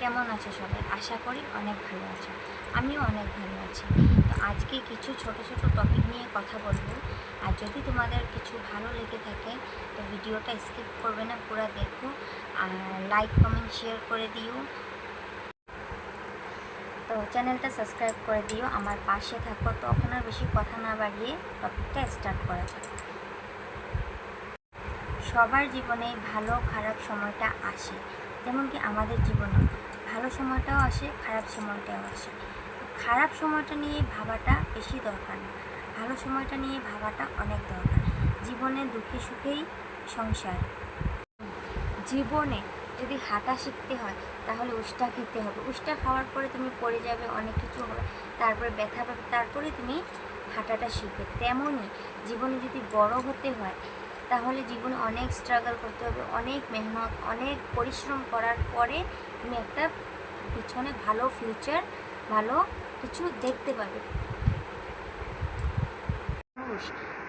কেমন আছো সবাই? আশা করি অনেক ভালো আছো। আমিও অনেক ভালো আছি। তো আজকে কিছু ছোট ছোট টপিক নিয়ে কথা বলব। আর যদি তোমাদের কিছু ভালো লেগে থাকে, তো ভিডিওটা স্কিপ করবে না, পুরো দেখো। আর লাইক কমেন্ট শেয়ার করে দিও। তো চ্যানেলটা সাবস্ক্রাইব করে দিও। আমার পাশে থাকো। তখন আর বেশি কথা না বাড়িয়ে টপিকটা স্টার্ট করা যাক। সবার জীবনে ভালো, খারাপ সময়টা আসে। যেমন কি আমাদের জীবনে ভালো সময়টাও আসে, খারাপ সময়টাও আসে। খারাপ সময়টা নিয়ে ভাবাটা বেশি দরকার না। ভালো সময়টা নিয়ে ভাবাটা অনেক দরকার। জীবনে দুঃখে সুখেই সংসার। জীবনে যদি হাঁটা শিখতে হয়, তাহলে উষ্টা খেতে হবে। উষ্টা খাওয়ার পরে তুমি পড়ে যাবে, অনেক কিছু হবে। তারপরে ব্যথা পাবে, তারপরে তুমি হাঁটাটা শিখবে। তেমনই জীবনে যদি বড় হতে হয় তাহলে জীবনে অনেক স্ট্রাগল করতে হবে, অনেক মেহনত, অনেক পরিশ্রম করার পরে তুমি একটা পিছনে ভালো ফিউচার ভালো কিছু দেখতে পাবে। মানুষ,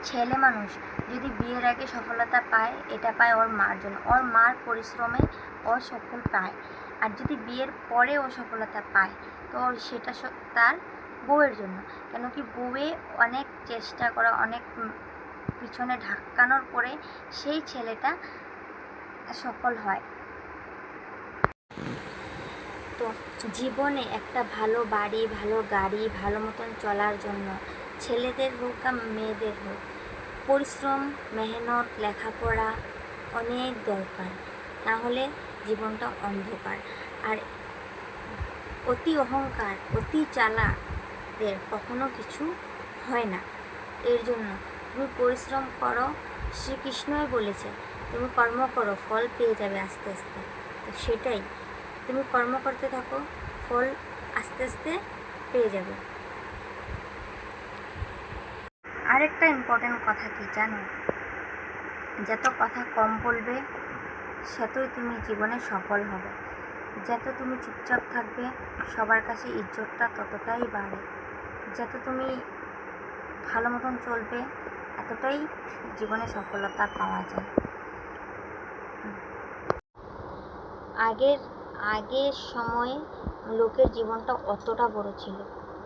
ছেলে মানুষ, যদি বিয়ের আগে সফলতা পায়, এটা পায় ওর মার জন্য। ওর মার পরিশ্রমে ও সফল পায়। আর যদি বিয়ের পরে ও সফলতা পায়, তো সেটা তার বউয়ের জন্য। কেন কি বউয়ে অনেক চেষ্টা করা, অনেক পিছনে ঢাকানোর পরে সেই ছেলেটা সফল হয়। তো জীবনে একটা ভালো বাড়ি, ভালো গাড়ি, ভালো মতন চলার জন্য ছেলেদের হোক আর মেয়েদের হোক, পরিশ্রম, মেহনত, লেখাপড়া অনেক দরকার। না হলে জীবনটা অন্ধকার। আর অতি অহংকার, অতি চালাকদের কখনো কিছু হয় না। এর জন্য তুমি পরিশ্রম করো, শ্রীকৃষ্ণই বলেছে, তুমি কর্ম করো, ফল পেয়ে যাবে আস্তে আস্তে। তো সেটাই, তুমি কর্ম করতে থাকো, ফল আস্তে আস্তে পেয়ে যাবে। আরেকটা ইম্পর্টেন্ট কথা কি জানো? যত কথা কম বলবে, সেতই তুমি জীবনে সফল হবে। যত তুমি চুপচাপ থাকবে, সবার কাছে ইজ্জতটা ততটাই বাড়ে। যত তুমি ভালো মতন চলবে এতটাই জীবনে সফলতা পাওয়া যায়। আগের আগের সময়ে লোকের জীবনটা অতটা বড় ছিল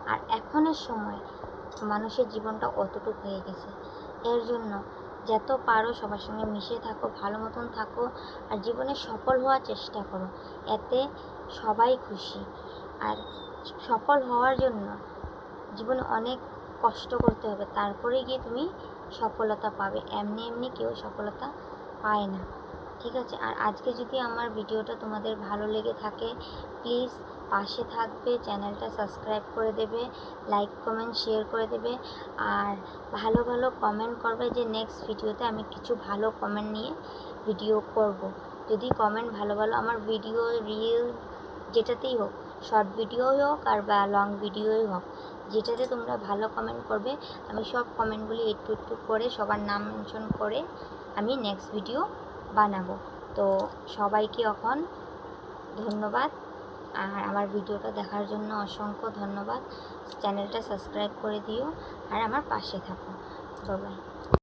আর এখনের সময় মানুষের জীবনটা অতটুকু হয়ে গেছে। এর জন্য যত পারো সবার সঙ্গে মিশে থাকো, ভালো মতন থাকো আর জীবনে সফল হওয়ার চেষ্টা করো। এতে সবাই খুশি। আর সফল হওয়ার জন্য জীবনে অনেক কষ্ট করতে হবে। তারপরে গিয়ে তুমি সফলতা পাবে। এমনি এমনি কেউ সফলতা পায় না। ঠিক আছে? আর আজকে যদি আমার ভিডিওটা তোমাদের ভালো লেগে থাকে প্লিজ পাশে থাকবে, চ্যানেলটা সাবস্ক্রাইব করে দেবে লাইক কমেন্ট শেয়ার করে দেবে। আর ভালো ভালো কমেন্ট করবে যে নেক্সট ভিডিওতে আমি কিছু ভালো কমেন্ট নিয়ে ভিডিও করব। যদি কমেন্ট ভালো ভালো আমার ভিডিও রিল যেটাতেই হোক শর্ট ভিডিওই হোক আর বা লং ভিডিওই হোক, যেটাতে তোমরা ভালো কমেন্ট করবে, আমি সব কমেন্টগুলি একটু একটু করে সবার নাম মেনশন করে আমি নেক্সট ভিডিও বানাবো। তো সবাইকে এখন ধন্যবাদ, আর আমার ভিডিওটা দেখার জন্য অসংখ্য ধন্যবাদ। চ্যানেলটা সাবস্ক্রাইব করে দিও, আর আমার পাশে থাকো। বাই